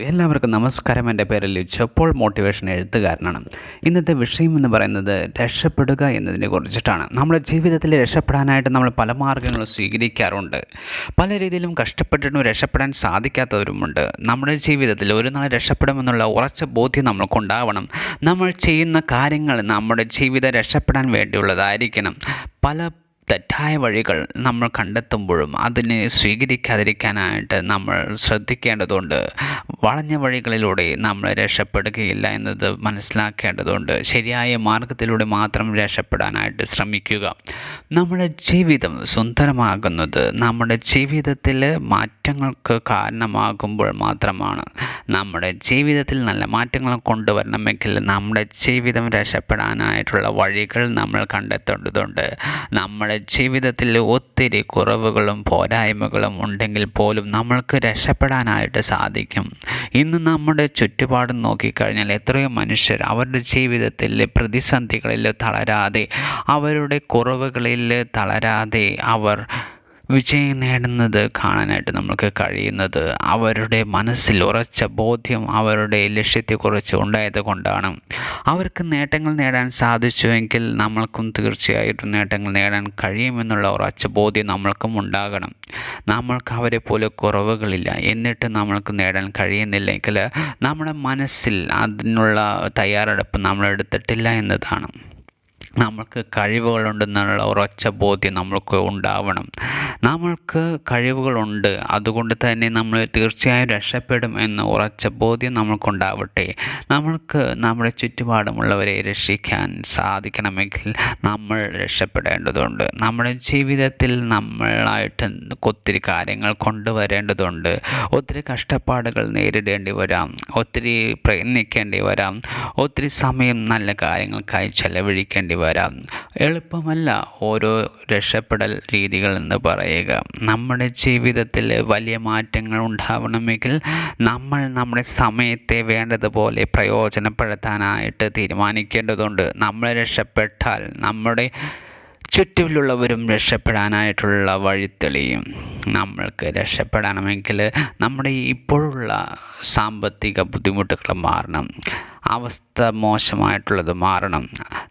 എല്ലാവർക്കും നമസ്കാരം. എന്റെ പേര് ലിച്ച് മോട്ടിവേഷൻ എഴുത്തുകാരനാണ്. ഇന്നത്തെ വിഷയം എന്ന് പറയുന്നത് രക്ഷപ്പെടുക എന്നതിനെ കുറിച്ചിട്ടാണ്. നമ്മുടെ ജീവിതത്തിൽ രക്ഷപ്പെടാനായിട്ട് നമ്മൾ പല മാർഗങ്ങളും സ്വീകരിക്കാറുണ്ട്. പല രീതിയിലും കഷ്ടപ്പെട്ടിട്ടും രക്ഷപ്പെടാൻ സാധിക്കാത്തവരുമുണ്ട്. നമ്മുടെ ജീവിതത്തിൽ ഒരു നാൾ രക്ഷപ്പെടുമെന്നുള്ള ഉറച്ച ബോധ്യം നമ്മൾക്കുണ്ടാവണം. നമ്മൾ ചെയ്യുന്ന കാര്യങ്ങൾ നമ്മുടെ ജീവിതം രക്ഷപ്പെടാൻ വേണ്ടിയുള്ളതായിരിക്കണം. പല തെറ്റായ വഴികൾ നമ്മൾ കണ്ടെത്തുമ്പോഴും അതിനെ സ്വീകരിക്കാതിരിക്കാനായിട്ട് നമ്മൾ ശ്രദ്ധിക്കേണ്ടതുണ്ട്. വളഞ്ഞ വഴികളിലൂടെ നമ്മൾ രക്ഷപ്പെടുകയില്ല എന്നത് മനസ്സിലാക്കേണ്ടതുണ്ട്. ശരിയായ മാർഗത്തിലൂടെ മാത്രം രക്ഷപ്പെടാനായിട്ട് ശ്രമിക്കുക. നമ്മുടെ ജീവിതം സുന്ദരമാകുന്നത് നമ്മുടെ ജീവിതത്തിൽ മാറ്റങ്ങൾക്ക് കാരണമാകുമ്പോൾ മാത്രമാണ്. നമ്മുടെ ജീവിതത്തിൽ നല്ല മാറ്റങ്ങൾ കൊണ്ടുവരണമെങ്കിൽ നമ്മുടെ ജീവിതം രക്ഷപ്പെടാനായിട്ടുള്ള വഴികൾ നമ്മൾ കണ്ടെത്തേണ്ടതുണ്ട്. നമ്മുടെ ജീവിതത്തിൽ ഒത്തിരി കുറവുകളും പോരായ്മകളും ഉണ്ടെങ്കിൽ പോലും നമ്മൾക്ക് രക്ഷപ്പെടാനായിട്ട് സാധിക്കും. ഇന്ന് നമ്മുടെ ചുറ്റുപാടും നോക്കിക്കഴിഞ്ഞാൽ എത്രയോ മനുഷ്യർ അവരുടെ ജീവിതത്തിൽ പ്രതിസന്ധികളിൽ തളരാതെ അവരുടെ കുറവുകളിൽ തളരാതെ അവർ വിജയം നേടുന്നത് കാണാനായിട്ട് നമുക്ക് കഴിയുന്നത് അവരുടെ മനസ്സിൽ ഉറച്ച ബോധ്യം അവരുടെ ലക്ഷ്യത്തെക്കുറിച്ച് ഉണ്ടായത് കൊണ്ടാണ്. അവർക്ക് നേട്ടങ്ങൾ നേടാൻ സാധിച്ചുവെങ്കിൽ നമ്മൾക്കും തീർച്ചയായിട്ടും നേട്ടങ്ങൾ നേടാൻ കഴിയുമെന്നുള്ള ഉറച്ച ബോധ്യം നമ്മൾക്കും ഉണ്ടാകണം. നമ്മൾക്ക് അവരെ പോലെ കുറവുകളില്ല. എന്നിട്ട് നമ്മൾക്ക് നേടാൻ കഴിയുന്നില്ലെങ്കിൽ നമ്മുടെ മനസ്സിൽ അതിനുള്ള തയ്യാറെടുപ്പ് നമ്മൾ എടുത്തിട്ടില്ല എന്നതാണ്. നമ്മൾക്ക് കഴിവുകളുണ്ടെന്നുള്ള ഉറച്ച ബോധ്യം നമ്മൾക്ക് ഉണ്ടാവണം. നമ്മൾക്ക് കഴിവുകളുണ്ട്. അതുകൊണ്ട് തന്നെ നമ്മൾ തീർച്ചയായും രക്ഷപ്പെടും എന്ന ഉറച്ച ബോധ്യം നമ്മൾക്കുണ്ടാവട്ടെ. നമ്മൾക്ക് നമ്മുടെ ചുറ്റുപാടുമുള്ളവരെ രക്ഷിക്കാൻ സാധിക്കണമെങ്കിൽ നമ്മൾ രക്ഷപ്പെടേണ്ടതുണ്ട്. നമ്മുടെ ജീവിതത്തിൽ നമ്മളായിട്ട് ഒത്തിരി കാര്യങ്ങൾ കൊണ്ടുവരേണ്ടതുണ്ട്. ഒത്തിരി കഷ്ടപ്പാടുകൾ നേരിടേണ്ടി വരാം. ഒത്തിരി പ്രയത്നിക്കേണ്ടി വരാം. ഒത്തിരി സമയം നല്ല കാര്യങ്ങൾക്കായി ചെലവഴിക്കേണ്ടി വരാം. എളുപ്പമല്ല ഓരോ രക്ഷപ്പെടൽ രീതികൾ എന്ന് പറയുക. നമ്മുടെ ജീവിതത്തിൽ വലിയ മാറ്റങ്ങൾ ഉണ്ടാവണമെങ്കിൽ നമ്മൾ നമ്മുടെ സമയത്തെ വേണ്ടതുപോലെ പ്രയോജനപ്പെടുത്താനായിട്ട് തീരുമാനിക്കേണ്ടതുണ്ട്. നമ്മൾ രക്ഷപ്പെട്ടാൽ നമ്മുടെ ചുറ്റിലുള്ളവരും രക്ഷപ്പെടാനായിട്ടുള്ള വഴി തെളിയും. നമ്മൾക്ക് രക്ഷപ്പെടണമെങ്കിൽ നമ്മുടെ ഇപ്പോഴുള്ള സാമ്പത്തിക ബുദ്ധിമുട്ടുകൾ മാറണം. അവസ്ഥ മോശമായിട്ടുള്ളത് മാറണം.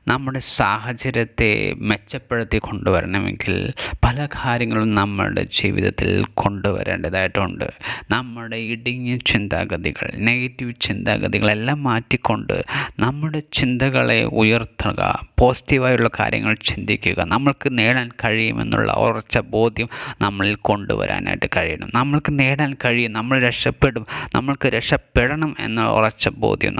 നമ്മുടെ സാഹചര്യത്തെ മെച്ചപ്പെടുത്തി കൊണ്ടുവരണമെങ്കിൽ പല കാര്യങ്ങളും നമ്മുടെ ജീവിതത്തിൽ കൊണ്ടുവരേണ്ടതായിട്ടുണ്ട്. നമ്മുടെ ഇടുങ്ങിയ ചിന്താഗതികൾ നെഗറ്റീവ് ചിന്താഗതികളെല്ലാം മാറ്റിക്കൊണ്ട് നമ്മുടെ ചിന്തകളെ ഉയർത്തുക പോസിറ്റീവായുള്ള കാര്യങ്ങൾ ചിന്തിക്കുക നമ്മൾക്ക് നേടാൻ കഴിയുമെന്നുള്ള ഉറച്ച ബോധ്യം നമ്മളിൽ കൊണ്ടുവരാനായിട്ട് കഴിയണം. നമ്മൾക്ക് നേടാൻ കഴിയും നമ്മൾ രക്ഷപ്പെടും നമ്മൾക്ക് രക്ഷപ്പെടണം എന്ന ഉറച്ച ബോധ്യം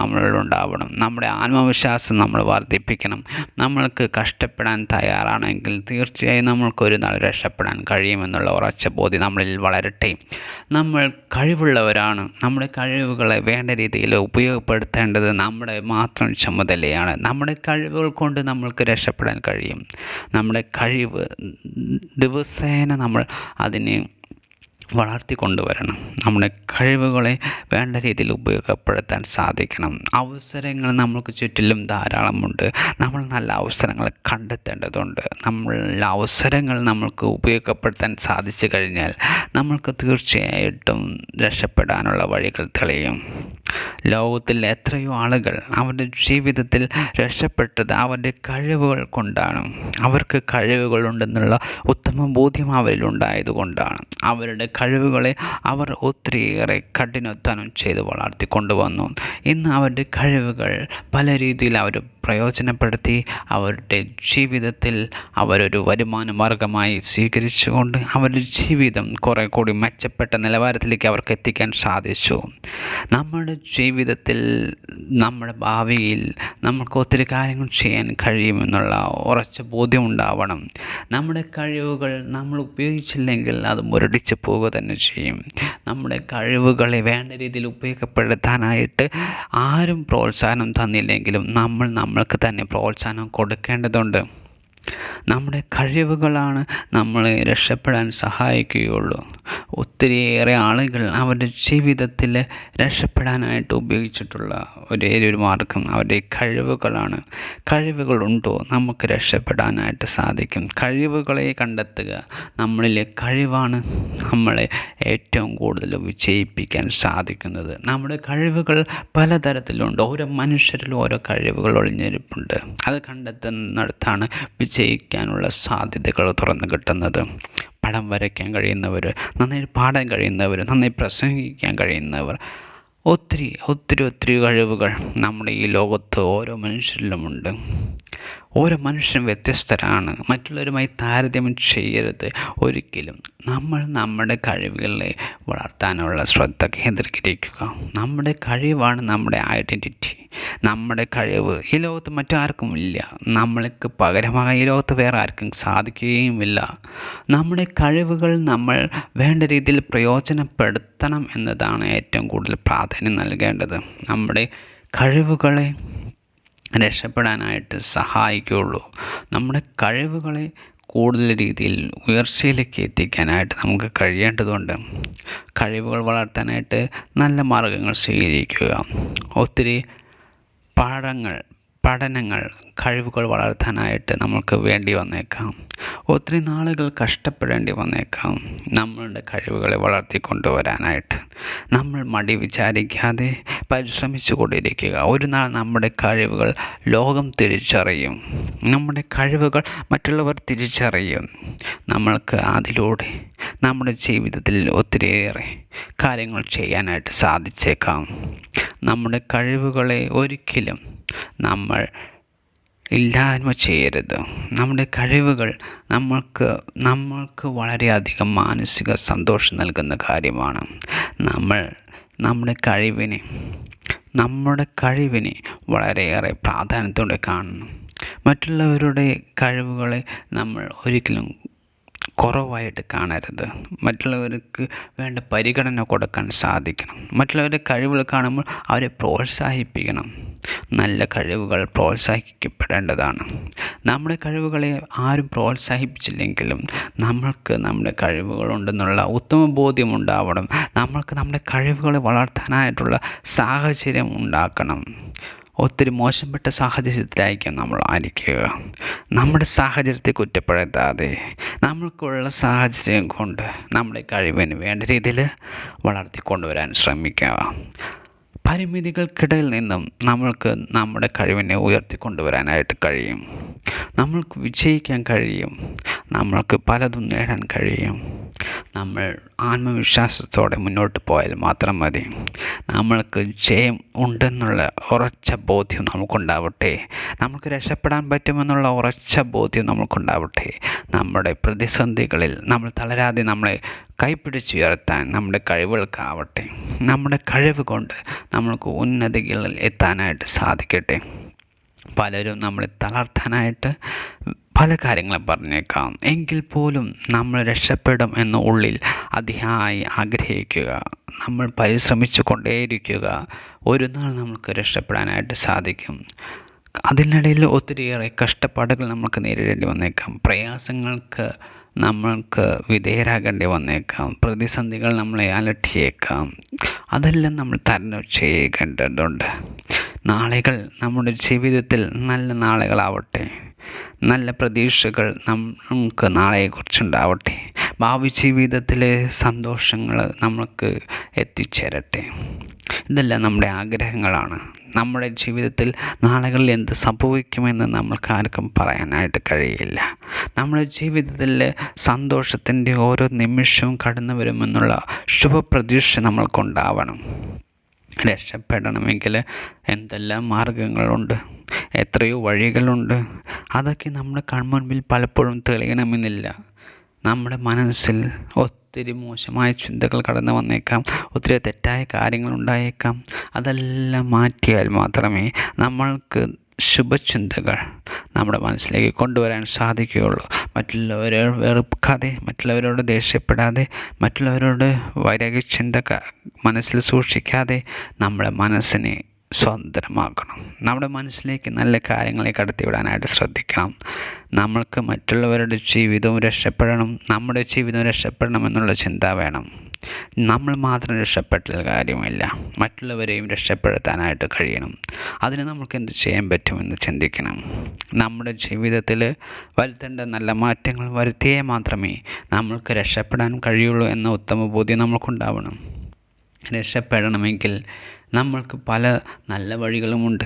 നമ്മളിലുണ്ടാവണം നമ്മുടെ ആത്മവിശ്വാസം നമ്മൾ വർദ്ധിപ്പിക്കണം. നമ്മൾക്ക് കഷ്ടപ്പെടാൻ തയ്യാറാണെങ്കിൽ തീർച്ചയായും നമ്മൾക്കൊരു നാൾ രക്ഷപ്പെടാൻ കഴിയുമെന്നുള്ള ഉറച്ച ബോധ്യം നമ്മളിൽ വളരട്ടെ. നമ്മൾ കഴിവുള്ളവരാണ്. നമ്മുടെ കഴിവുകളെ വേണ്ട രീതിയിൽ ഉപയോഗപ്പെടുത്തേണ്ടത് നമ്മുടെ മാത്രം ചുമതലയാണ്. നമ്മുടെ കഴിവുകൾ കൊണ്ട് നമ്മൾക്ക് രക്ഷപ്പെടാൻ കഴിയും. നമ്മുടെ കഴിവ് ദിവസേന നമ്മൾ അതിനെ വളർത്തിക്കൊണ്ടുവരണം നമ്മുടെ കഴിവുകളെ വേണ്ട രീതിയിൽ ഉപയോഗപ്പെടുത്താൻ സാധിക്കണം. അവസരങ്ങൾ നമുക്ക് ചുറ്റിലും ധാരാളമുണ്ട്. നമ്മൾ നല്ല അവസരങ്ങൾ കണ്ടെത്തേണ്ടതുണ്ട്. നമ്മൾ അവസരങ്ങൾ നമ്മൾക്ക് ഉപയോഗപ്പെടുത്താൻ സാധിച്ചു കഴിഞ്ഞാൽ നമ്മൾക്ക് തീർച്ചയായിട്ടും രക്ഷപ്പെടാനുള്ള വഴികൾ തെളിയും. ലോകത്തിൽ എത്രയോ ആളുകൾ അവരുടെ ജീവിതത്തിൽ രക്ഷപ്പെട്ടത് അവരുടെ കഴിവുകൾ കൊണ്ടാണ്. അവർക്ക് കഴിവുകളുണ്ടെന്നുള്ള ഉത്തമ ബോധ്യം അവരിലുണ്ടായതുകൊണ്ടാണ് അവരുടെ കഴിവുകളെ അവർ ഒത്തിരിയേറെ കഠിനോധ്വാനം ചെയ്ത് വളർത്തിക്കൊണ്ടുവന്നു ഇന്ന് അവരുടെ കഴിവുകൾ പല രീതിയിൽ അവർ പ്രയോജനപ്പെടുത്തി. അവരുടെ ജീവിതത്തിൽ അവരൊരു വരുമാന മാർഗമായി സ്വീകരിച്ചുകൊണ്ട് അവരുടെ ജീവിതം കുറേ കൂടി മെച്ചപ്പെട്ട നിലവാരത്തിലേക്ക് അവർക്ക് എത്തിക്കാൻ സാധിച്ചു. നമ്മുടെ ജീവിതത്തിൽ നമ്മുടെ ഭാവിയിൽ നമുക്ക് ഒത്തിരി കാര്യങ്ങൾ ചെയ്യാൻ കഴിയുമെന്നുള്ള ഉറച്ച ബോധ്യം ഉണ്ടാവണം. നമ്മുടെ കഴിവുകൾ നമ്മൾ ഉപയോഗിച്ചില്ലെങ്കിൽ അത് മുരടിച്ച് പോവുക തന്നെ ചെയ്യും. നമ്മുടെ കഴിവുകളെ വേണ്ട രീതിയിൽ ഉപയോഗപ്പെടുത്താനായിട്ട് ആരും പ്രോത്സാഹനം തന്നില്ലെങ്കിലും നമ്മൾ നമ്മൾക്ക് തന്നെ പ്രോത്സാഹനം കൊടുക്കേണ്ടതുണ്ട്. നമ്മുടെ കഴിവുകളാണ് നമ്മളെ രക്ഷപ്പെടാൻ സഹായിക്കുകയുള്ളൂ. ഒത്തിരിയേറെ ആളുകൾ അവരുടെ ജീവിതത്തിൽ രക്ഷപ്പെടാനായിട്ട് ഉപയോഗിച്ചിട്ടുള്ള ഒരേ ഒരു മാർഗം അവരുടെ കഴിവുകളാണ്. കഴിവുകളുണ്ടോ നമുക്ക് രക്ഷപ്പെടാനായിട്ട് സാധിക്കും. കഴിവുകളെ കണ്ടെത്തുക നമ്മളിലെ കഴിവാണ് നമ്മളെ ഏറ്റവും കൂടുതൽ വിജയിപ്പിക്കാൻ സാധിക്കുന്നത്. നമ്മുടെ കഴിവുകൾ പലതരത്തിലുണ്ട്. ഓരോ മനുഷ്യരിലും ഓരോ കഴിവുകൾ ഒളിഞ്ഞിരിപ്പുണ്ട്. അത് കണ്ടെത്തുന്നിടത്താണ് വിജയിക്കാനുള്ള സാധ്യതകൾ തുറന്നു കിട്ടുന്നത്. പടം വരയ്ക്കാൻ കഴിയുന്നവർ നന്നായി പാടാൻ കഴിയുന്നവർ നന്നായി പ്രസംഗിക്കാൻ കഴിയുന്നവർ ഒത്തിരി ഒത്തിരി ഒത്തിരി കഴിവുകൾ നമ്മുടെ ഈ ലോകത്ത് ഓരോ മനുഷ്യരിലുമുണ്ട്. ഓരോ മനുഷ്യരും വ്യത്യസ്തരാണ്. മറ്റുള്ളവരുമായി താരതമ്യം ചെയ്യരുത്. ഒരിക്കലും നമ്മൾ നമ്മുടെ കഴിവുകളെ വളർത്താനുള്ള ശ്രദ്ധ കേന്ദ്രീകരിക്കുക. നമ്മുടെ കഴിവാണ് നമ്മുടെ ഐഡന്റിറ്റി നമ്മുടെ കഴിവ് ഈ ലോകത്ത് മറ്റാർക്കും ഇല്ല നമ്മൾക്ക് പകരമായി ഈ ലോകത്ത് വേറെ ആർക്കും സാധിക്കുകയുമില്ല. നമ്മുടെ കഴിവുകൾ നമ്മൾ വേണ്ട രീതിയിൽ പ്രയോജനപ്പെടുത്തണം എന്നതാണ് ഏറ്റവും കൂടുതൽ പ്രാധാന്യം നൽകേണ്ടത്. നമ്മുടെ കഴിവുകളെ രക്ഷപ്പെടാനായിട്ട് സഹായിക്കുകയുള്ളൂ. നമ്മുടെ കഴിവുകളെ കൂടുതൽ രീതിയിൽ ഉയർച്ചയിലേക്ക് എത്തിക്കാനായിട്ട് നമുക്ക് കഴിയേണ്ടതുണ്ട്. കഴിവുകൾ വളർത്താനായിട്ട് നല്ല മാർഗങ്ങൾ സ്വീകരിക്കുക. ഒത്തിരി പാഠങ്ങൾ പഠനങ്ങൾ കഴിവുകൾ വളർത്താനായിട്ട് നമുക്ക് വേണ്ടി വന്നേക്കാം. ഒത്തിരി നാളുകൾ കഷ്ടപ്പെടേണ്ടി വന്നേക്കാം. നമ്മളുടെ കഴിവുകളെ വളർത്തിക്കൊണ്ടുവരാനായിട്ട്. നമ്മൾ മടി വിചാരിക്കാതെ പരിശ്രമിച്ചു കൊണ്ടിരിക്കുക. ഒരു നാൾ നമ്മുടെ കഴിവുകൾ ലോകം തിരിച്ചറിയും. നമ്മുടെ കഴിവുകൾ മറ്റുള്ളവർ തിരിച്ചറിയും. നമ്മൾക്ക് അതിലൂടെ നമ്മുടെ ജീവിതത്തിൽ ഒത്തിരിയേറെ കാര്യങ്ങൾ ചെയ്യാനായിട്ട് സാധിച്ചേക്കാം. നമ്മുടെ കഴിവുകളെ ഒരിക്കലും നമ്മൾ ഇല്ലായ്മ ചെയ്യരുത്. നമ്മുടെ കഴിവുകൾ നമ്മൾക്ക് നമ്മൾക്ക് വളരെയധികം മാനസിക സന്തോഷം നൽകുന്ന കാര്യമാണ്. നമ്മൾ നമ്മുടെ കഴിവിനെ നമ്മുടെ കഴിവിനെ വളരെയേറെ പ്രാധാന്യത്തോടെ കാണണം. മറ്റുള്ളവരുടെ കഴിവുകളെ നമ്മൾ ഒരിക്കലും കുറവായിട്ട് കാണരുത്. മറ്റുള്ളവർക്ക് വേണ്ട പരിഗണന കൊടുക്കാൻ സാധിക്കണം. മറ്റുള്ളവരുടെ കഴിവുകൾ കാണുമ്പോൾ അവരെ പ്രോത്സാഹിപ്പിക്കണം. നല്ല കഴിവുകൾ പ്രോത്സാഹിപ്പിക്കപ്പെടേണ്ടതാണ്. നമ്മുടെ കഴിവുകളെ ആരും പ്രോത്സാഹിപ്പിച്ചില്ലെങ്കിലും നമ്മൾക്ക് നമ്മുടെ കഴിവുകളുണ്ടെന്നുള്ള ഉത്തമ ബോധ്യം ഉണ്ടാവണം. നമ്മൾക്ക് നമ്മുടെ കഴിവുകളെ വളർത്താനായിട്ടുള്ള സാഹചര്യം ഉണ്ടാക്കണം. ഒത്തിരി മോശപ്പെട്ട സാഹചര്യത്തിലായിരിക്കും നമ്മൾ ആയിരിക്കുക. നമ്മുടെ സാഹചര്യത്തെ കുറ്റപ്പെടുത്താതെ നമ്മൾക്കുള്ള സാഹചര്യം കൊണ്ട് നമ്മുടെ കഴിവിന് വേണ്ട രീതിയിൽ വളർത്തിക്കൊണ്ടുവരാൻ ശ്രമിക്കുക. പരിമിതികൾക്കിടയിൽ നിന്നും നമ്മൾക്ക് നമ്മുടെ കഴിവിനെ ഉയർത്തിക്കൊണ്ടുവരാനായിട്ട് കഴിയും. നമ്മൾക്ക് വിജയിക്കാൻ കഴിയും. നമ്മൾക്ക് പലതും നേടാൻ കഴിയും. നമ്മൾ ആത്മവിശ്വാസത്തോടെ മുന്നോട്ട് പോയാൽ മാത്രം മതി. നമ്മൾക്ക് ജയം ഉണ്ടെന്നുള്ള ഉറച്ച ബോധ്യം നമുക്കുണ്ടാവട്ടെ. നമുക്ക് രക്ഷപ്പെടാൻ പറ്റുമെന്നുള്ള ഉറച്ച ബോധ്യം നമുക്കുണ്ടാവട്ടെ. നമ്മുടെ പ്രതിസന്ധികളിൽ നമ്മൾ തളരാതെ നമ്മളെ കൈപ്പിടിച്ചുയർത്താൻ നമ്മുടെ കഴിവുകൾക്കാവട്ടെ. നമ്മുടെ കഴിവ് കൊണ്ട് നമ്മൾക്ക് ഉന്നതികളിൽ എത്താനായിട്ട് സാധിക്കട്ടെ. പലരും നമ്മളെ തളർത്താനായിട്ട് പല കാര്യങ്ങളും പറഞ്ഞേക്കാം. എങ്കിൽ പോലും നമ്മൾ രക്ഷപ്പെടും എന്ന ഉള്ളിൽ അതിയായി ആഗ്രഹിക്കുക. നമ്മൾ പരിശ്രമിച്ചു കൊണ്ടേയിരിക്കുക ഒരു നാൾ നമുക്ക് രക്ഷപ്പെടാനായിട്ട് സാധിക്കും. അതിനിടയിൽ ഒത്തിരിയേറെ കഷ്ടപ്പാടുകൾ നമുക്ക് നേരിടേണ്ടി വന്നേക്കാം. പ്രയാസങ്ങൾക്ക് നമ്മൾക്ക് വിധേയരാകേണ്ടി വന്നേക്കാം. പ്രതിസന്ധികൾ നമ്മളെ അലട്ടിയേക്കാം. അതെല്ലാം നമ്മൾ തരണം ചെയ്യേണ്ടതുണ്ട്. നാളുകൾ നമ്മുടെ ജീവിതത്തിൽ നല്ല നാളുകളാവട്ടെ. നല്ല പ്രതീക്ഷകൾ നമുക്ക് നാളെക്കുറിച്ചുണ്ടാവട്ടെ ഭാവി ജീവിതത്തിലെ സന്തോഷങ്ങൾ നമുക്ക് എത്തിച്ചേരട്ടെ. ഇതെല്ലാം നമ്മുടെ ആഗ്രഹങ്ങളാണ്. നമ്മുടെ ജീവിതത്തിൽ നാളുകളിൽ എന്ത് സംഭവിക്കുമെന്ന് നമ്മൾക്ക് ആർക്കും പറയാനായിട്ട് കഴിയില്ല. നമ്മുടെ ജീവിതത്തിൽ സന്തോഷത്തിന്റെ ഓരോ നിമിഷവും കടന്നു വരുമെന്നുള്ള ശുഭപ്രതീക്ഷ നമ്മൾക്കുണ്ടാവണം. രക്ഷപ്പെടണമെങ്കിൽ എന്തെല്ലാം മാർഗങ്ങളുണ്ട്? എത്രയോ വഴികളുണ്ട്. അതൊക്കെ നമ്മുടെ കൺമുൻപിൽ പലപ്പോഴും തെളിയണമെന്നില്ല. നമ്മുടെ മനസ്സിൽ ഒത്തിരി മോശമായ ചിന്തകൾ കടന്നു വന്നേക്കാം. ഒത്തിരി തെറ്റായ കാര്യങ്ങൾ ഉണ്ടായേക്കാം. അതെല്ലാം മാറ്റിയാൽ മാത്രമേ നമ്മൾക്ക് ശുഭചിന്തകൾ നമ്മുടെ മനസ്സിലേക്ക് കൊണ്ടുവരാൻ സാധിക്കുകയുള്ളൂ. മറ്റുള്ളവരെ വെറുക്കാതെ മറ്റുള്ളവരോട് ദേഷ്യപ്പെടാതെ മറ്റുള്ളവരോട് വൈരാഗ്യചിന്ത മനസ്സിൽ സൂക്ഷിക്കാതെ നമ്മുടെ മനസ്സിനെ സ്വതന്ത്രമാക്കണം. നമ്മുടെ മനസ്സിലേക്ക് നല്ല കാര്യങ്ങളെ കടത്തിവിടാനായിട്ട് ശ്രദ്ധിക്കണം. നമ്മൾക്ക് മറ്റുള്ളവരുടെ ജീവിതവും രക്ഷപ്പെടണം. നമ്മുടെ ജീവിതം രക്ഷപ്പെടണം എന്നുള്ള ചിന്ത വേണം. നമ്മൾ മാത്രം രക്ഷപ്പെട്ടാൽ കാര്യമില്ല. മറ്റുള്ളവരെയും രക്ഷപ്പെടുത്താനായിട്ട് കഴിയണം. അതിന് നമുക്ക് എന്ത് ചെയ്യാൻ പറ്റുമെന്ന് ചിന്തിക്കണം. നമ്മുടെ ജീവിതത്തിൽ വരുത്തേണ്ട നല്ല മാറ്റങ്ങൾ വരുത്തിയേ മാത്രമേ നമ്മൾക്ക് രക്ഷപ്പെടാൻ കഴിയുള്ളൂ എന്ന ഉത്തമ ബോധ്യം നമുക്കുണ്ടാവണം രക്ഷപ്പെടണമെങ്കിൽ നമ്മൾക്ക് പല നല്ല വഴികളുമുണ്ട്.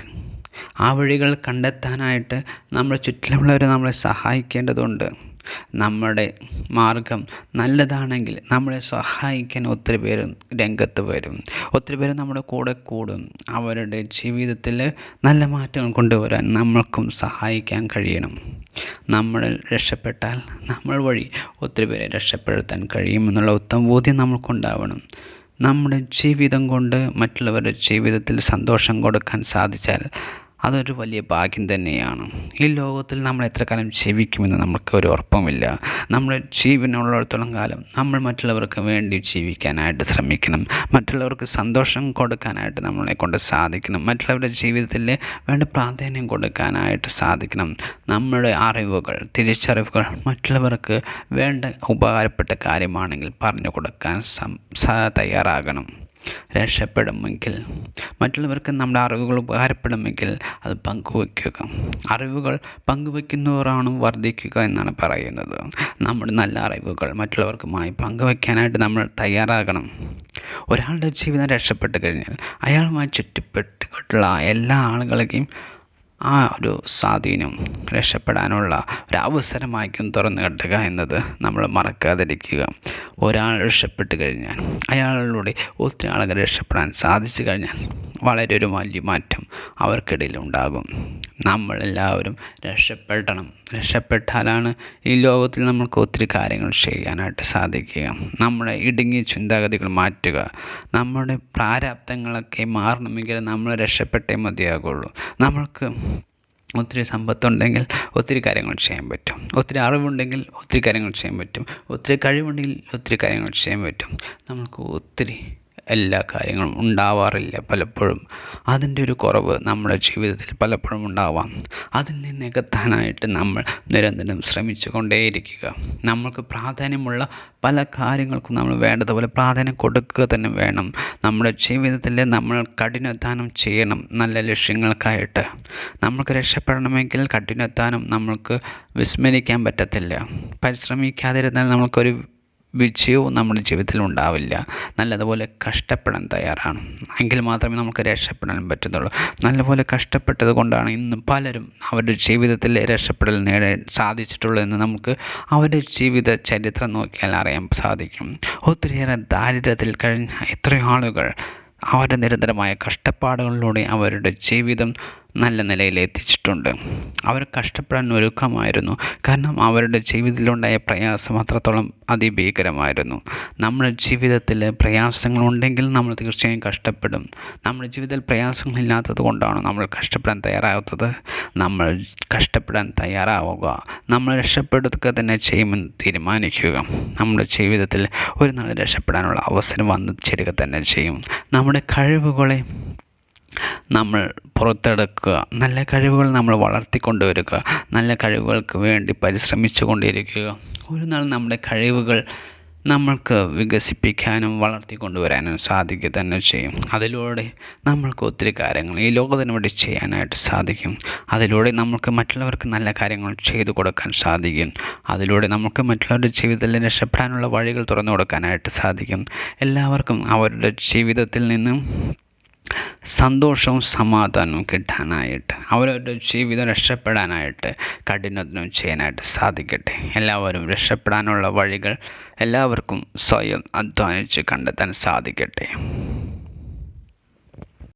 ആ വഴികൾ കണ്ടെത്താനായിട്ട് നമ്മുടെ ചുറ്റിലുള്ളവർ നമ്മളെ സഹായിക്കേണ്ടതുണ്ട്. നമ്മുടെ മാർഗം നല്ലതാണെങ്കിൽ നമ്മളെ സഹായിക്കാൻ ഒത്തിരി പേര് രംഗത്ത് വരും. ഒത്തിരി പേര് നമ്മുടെ കൂടെ കൂടും. അവരുടെ ജീവിതത്തിൽ നല്ല മാറ്റങ്ങൾ കൊണ്ടുവരാൻ നമ്മൾക്കും സഹായിക്കാൻ കഴിയണം. നമ്മൾ രക്ഷപ്പെട്ടാൽ നമ്മൾ വഴി ഒത്തിരി പേരെ രക്ഷപ്പെടുത്താൻ കഴിയുമെന്നുള്ള ഉത്തമ ബോധ്യം നമ്മൾക്കുണ്ടാവണം. നമ്മുടെ ജീവിതം കൊണ്ട് മറ്റുള്ളവരുടെ ജീവിതത്തിൽ സന്തോഷം കൊടുക്കാൻ സാധിച്ചാൽ അതൊരു വലിയ ഭാഗ്യം തന്നെയാണ്. ഈ ലോകത്തിൽ നമ്മൾ എത്ര കാലം ജീവിക്കുമെന്ന് നമുക്ക് ഒരു ഉറപ്പുമില്ല. നമ്മൾ ജീവനുള്ളിടത്തോളം കാലം നമ്മൾ മറ്റുള്ളവർക്ക് വേണ്ടി ജീവിക്കാനായിട്ട് ശ്രമിക്കണം. മറ്റുള്ളവർക്ക് സന്തോഷം കൊടുക്കാനായിട്ട് നമ്മളെ കൊണ്ട് സാധിക്കണം. മറ്റുള്ളവരുടെ ജീവിതത്തിൽ വേണ്ട പ്രാധാന്യം കൊടുക്കാനായിട്ട് സാധിക്കണം. നമ്മുടെ അറിവുകൾ തിരിച്ചറിവുകൾ മറ്റുള്ളവർക്ക് വേണ്ട ഉപകാരപ്പെട്ട കാര്യമാണെങ്കിൽ പറഞ്ഞു കൊടുക്കാൻ തയ്യാറാകണം. രക്ഷപ്പെടുമെങ്കിൽ മറ്റുള്ളവർക്ക് നമ്മുടെ അറിവുകൾ ഉപകാരപ്പെടുമെങ്കിൽ അത് പങ്കുവയ്ക്കുക. അറിവുകൾ പങ്കുവയ്ക്കുന്നവരാണ് വർദ്ധിക്കുക എന്നാണ് പറയുന്നത്. നമ്മുടെ നല്ല അറിവുകൾ മറ്റുള്ളവർക്കുമായി പങ്കുവയ്ക്കാനായിട്ട് നമ്മൾ തയ്യാറാകണം. ഒരാളുടെ ജീവിതം രക്ഷപ്പെട്ട് കഴിഞ്ഞാൽ അയാളുമായി ചുറ്റിപ്പെട്ടിട്ടുള്ള എല്ലാ ആളുകളെയും ആ ഒരു സ്വാധീനം രക്ഷപ്പെടാനുള്ള ഒരു തുറന്നു കെട്ടുക എന്നത് നമ്മൾ മറക്കാതിരിക്കുക. ഒരാൾ രക്ഷപ്പെട്ട് കഴിഞ്ഞാൽ അയാളിലൂടെ ഒത്തിരി ആളുകൾ രക്ഷപ്പെടാൻ സാധിച്ചു കഴിഞ്ഞാൽ വളരെ ഒരു വലിയ മാറ്റം അവർക്കിടയിൽ ഉണ്ടാകും. നമ്മളെല്ലാവരും രക്ഷപ്പെടണം. രക്ഷപ്പെട്ടാലാണ് ഈ ലോകത്തിൽ നമുക്ക് ഒത്തിരി കാര്യങ്ങൾ ചെയ്യാനായിട്ട് സാധിക്കുക. നമ്മുടെ ഇടുങ്ങിയ ചിന്താഗതികൾ മാറ്റുക. നമ്മുടെ പ്രാരാബ്ദങ്ങളൊക്കെ മാറണമെങ്കിൽ നമ്മൾ രക്ഷപ്പെട്ടേ മതിയാകുള്ളൂ. നമ്മൾക്ക് ഒത്തിരി സമ്പത്തുണ്ടെങ്കിൽ ഒത്തിരി കാര്യങ്ങൾ ചെയ്യാൻ പറ്റും. ഒത്തിരി അറിവുണ്ടെങ്കിൽ ഒത്തിരി കാര്യങ്ങൾ ചെയ്യാൻ പറ്റും. ഒത്തിരി കഴിവുണ്ടെങ്കിൽ ഒത്തിരി കാര്യങ്ങൾ ചെയ്യാൻ പറ്റും. നമുക്ക് ഒത്തിരി എല്ലാ കാര്യങ്ങളും ഉണ്ടാവാറില്ല പലപ്പോഴും. അതിന്റെ ഒരു കുറവ് നമ്മുടെ ജീവിതത്തിൽ പലപ്പോഴും ഉണ്ടാവാം. അതിൽ നിന്ന് നികത്താനായിട്ട് നമ്മൾ നിരന്തരം ശ്രമിച്ചു കൊണ്ടേയിരിക്കുക നമ്മൾക്ക് പ്രാധാന്യമുള്ള പല കാര്യങ്ങൾക്കും നമ്മൾ വേണ്ടതുപോലെ പ്രാധാന്യം കൊടുക്കുക തന്നെ വേണം. നമ്മുടെ ജീവിതത്തിൽ നമ്മൾ കഠിനാധ്വാനം ചെയ്യണം നല്ല ലക്ഷ്യങ്ങൾക്കായിട്ട്. നമ്മൾക്ക് രക്ഷപ്പെടണമെങ്കിൽ കഠിനാധ്വാനം നമ്മൾക്ക് വിസ്മരിക്കാൻ പറ്റത്തില്ല. പരിശ്രമിക്കാതിരുന്നാൽ നമുക്കൊരു വിജയവും നമ്മുടെ ജീവിതത്തിൽ ഉണ്ടാവില്ല. നല്ലതുപോലെ കഷ്ടപ്പെടാൻ തയ്യാറാണ്. എങ്കിൽ മാത്രമേ നമുക്ക് രക്ഷപ്പെടാൻ പറ്റുന്നുള്ളൂ നല്ലപോലെ കഷ്ടപ്പെട്ടത് കൊണ്ടാണ് ഇന്ന് പലരും അവരുടെ ജീവിതത്തിൽ രക്ഷപ്പെടൽ നേടാൻ സാധിച്ചിട്ടുള്ളൂ എന്ന് നമുക്ക് അവരുടെ ജീവിത ചരിത്രം നോക്കിയാൽ അറിയാൻ സാധിക്കും. ഒത്തിരിയേറെ ദാരിദ്ര്യത്തിൽ കഴിഞ്ഞ എത്രയോ ആളുകൾ അവരുടെ നിരന്തരമായ കഷ്ടപ്പാടുകളിലൂടെ അവരുടെ ജീവിതം നല്ല നിലയിൽ എത്തിച്ചിട്ടുണ്ട്. അവർ കഷ്ടപ്പെടാൻ ഒരുക്കമായിരുന്നു. കാരണം അവരുടെ ജീവിതത്തിലുണ്ടായ പ്രയാസം അത്രത്തോളം അതിഭീകരമായിരുന്നു. നമ്മുടെ ജീവിതത്തിൽ പ്രയാസങ്ങളുണ്ടെങ്കിൽ നമ്മൾ തീർച്ചയായും കഷ്ടപ്പെടും. നമ്മുടെ ജീവിതത്തിൽ പ്രയാസങ്ങളില്ലാത്തത് കൊണ്ടാണ് നമ്മൾ കഷ്ടപ്പെടാൻ തയ്യാറാകാത്തത്. നമ്മൾ കഷ്ടപ്പെടാൻ തയ്യാറാവുക. നമ്മൾ രക്ഷപ്പെടുക തന്നെ ചെയ്യുമെന്ന് തീരുമാനിക്കുക. നമ്മുടെ ജീവിതത്തിൽ ഒരു നാൾ രക്ഷപ്പെടാനുള്ള അവസരം വന്നു ചേരുക തന്നെ ചെയ്യും. നമ്മുടെ കഴിവുകളെ നമ്മൾ പുറത്തെടുക്കുക. നല്ല കഴിവുകൾ നമ്മൾ വളർത്തിക്കൊണ്ടുവരിക. നല്ല കഴിവുകൾക്ക് വേണ്ടി പരിശ്രമിച്ചു കൊണ്ടിരിക്കുക. ഒരു നാൾ നമ്മുടെ കഴിവുകൾ നമ്മൾക്ക് വികസിപ്പിക്കാനും വളർത്തിക്കൊണ്ടുവരാനും സാധിക്കുക തന്നെ ചെയ്യും. അതിലൂടെ നമ്മൾക്ക് ഒത്തിരി കാര്യങ്ങൾ ഈ ലോകത്തിന് വേണ്ടി ചെയ്യാനായിട്ട് സാധിക്കും. അതിലൂടെ നമുക്ക് മറ്റുള്ളവർക്ക് നല്ല കാര്യങ്ങൾ ചെയ്തു കൊടുക്കാൻ സാധിക്കും. അതിലൂടെ നമുക്ക് മറ്റുള്ളവരുടെ ജീവിതത്തിൽ രക്ഷപ്പെടാനുള്ള വഴികൾ തുറന്നു കൊടുക്കാനായിട്ട് സാധിക്കും. എല്ലാവർക്കും അവരുടെ ജീവിതത്തിൽ നിന്നും സന്തോഷവും സമാധാനവും കിട്ടാനായിട്ട് അവരവരുടെ ജീവിതം രക്ഷപ്പെടാനായിട്ട് കഠിനാധ്വാനം ചെയ്യാനായിട്ട് സാധിക്കട്ടെ. എല്ലാവരും രക്ഷപ്പെടാനുള്ള വഴികൾ എല്ലാവർക്കും സ്വയം അധ്വാനിച്ച് കണ്ടെത്താൻ സാധിക്കട്ടെ.